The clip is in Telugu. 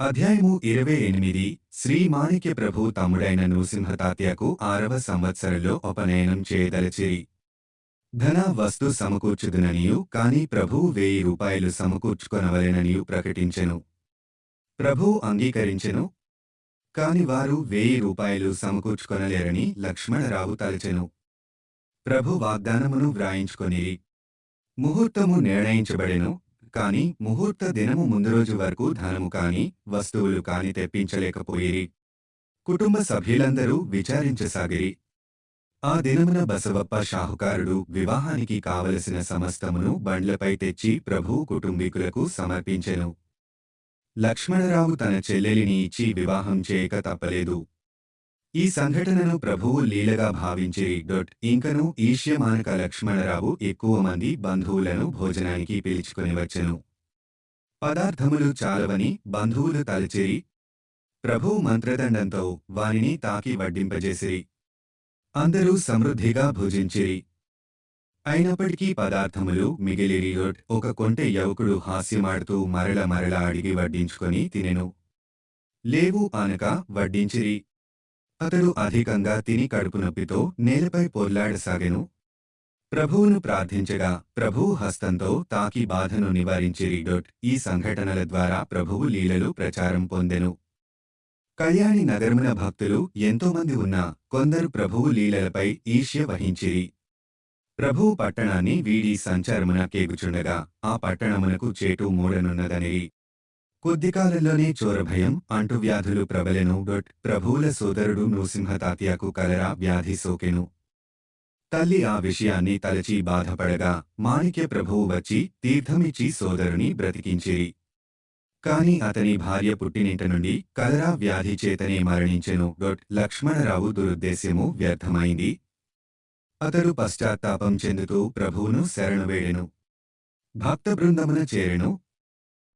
అధ్యాయము ఇరవై ఎనిమిది. శ్రీ మాణిక్య ప్రభు తమ్ముడైన నృసింహ తాత్యకు ఆరవ సంవత్సరంలో ఉపనయనం చేయదలచిరి. ధన వస్తు సమకూర్చుదుననియు కాని ప్రభు వెయ్యి రూపాయలు సమకూర్చుకొనవలెననియు ప్రకటించెను. ప్రభువు అంగీకరించెను. కాని వారు వెయ్యి రూపాయలు సమకూర్చుకొనలేరని లక్ష్మణరావు తలచెను. ప్రభు వాగ్దానమును వ్రాయించుకొనిరి. ముహూర్తము నిర్ణయించబడెను. కాని ముహూర్త దినము ముందు రోజు వరకు ధనము కాని వస్తువులు కాని తెప్పించలేకపోయిరి. కుటుంబ సభ్యులందరూ విచారించసాగిరి. ఆ దినమున బసవప్ప షాహుకారుడు వివాహానికి కావలసిన సమస్తమును బండ్లపై తెచ్చి ప్రభు కుటుంబీకులకు సమర్పించెను. లక్ష్మణరావు తన చెల్లెలిని ఇచ్చి వివాహం చేయక తప్పలేదు. ఈ సంఘటనను ప్రభువు లీలగా భావించే డొట్ ఇంకను ఈష్యమానక లక్ష్మణరావు ఎక్కువ మంది బంధువులను భోజనానికి పిలుచుకొని వచ్చెను. పదార్థములు చాలవని బంధువులు తలచేరి ప్రభువు మంత్రదండంతో వారిని తాకి వడ్డింపజేసిరి. అందరూ సమృద్ధిగా భుజించిరి. అయినప్పటికీ పదార్థములు మిగిలిరిగొట్ ఒక కొంటె యవకుడు హాస్యమాడుతూ మరల మరల అడిగి వడ్డించుకొని తినెను. లేవు అనక వడ్డించిరి. అతడు అధికంగా తిని కడుపు నొప్పితో నేలపై పొర్లాడసాగెను. ప్రభువును ప్రార్థించగా ప్రభువు హస్తంతో తాకి బాధను నివారించి రీడోట్ ఈ సంఘటనల ద్వారా ప్రభువు లీలలు ప్రచారం పొందెను. కళ్యాణి నగరమున భక్తులు ఎంతోమంది ఉన్నా కొందరు ప్రభువు లీలలపై ఈర్ష్య వహించిరి. ప్రభువు పట్టణాన్ని వీడి సంచారమున కేగుచుండగా ఆ పట్టణమునకు చేటు మూడనున్నదనిరి. కొద్దికాలంలోనే చోరభయం అంటువ్యాధులు ప్రబలెను డొట్ ప్రభువుల సోదరుడు నృసింహతాత్యకు కలరా వ్యాధి సోకెను. తల్లి ఆ విషయాన్ని తలచి బాధపడగా మాణిక్య ప్రభువు వచ్చి తీర్థమిచ్చి సోదరుని బ్రతికించిరి. కాని అతని భార్య పుట్టినింట నుండి కలరా వ్యాధి చేతనే మరణించెను డొట్ లక్ష్మణరావు దురుద్దేశ్యము వ్యర్థమైంది. అతడు పశ్చాత్తాపం చెందుతూ ప్రభువును శరణువేడెను భక్త బృందమున చేరెను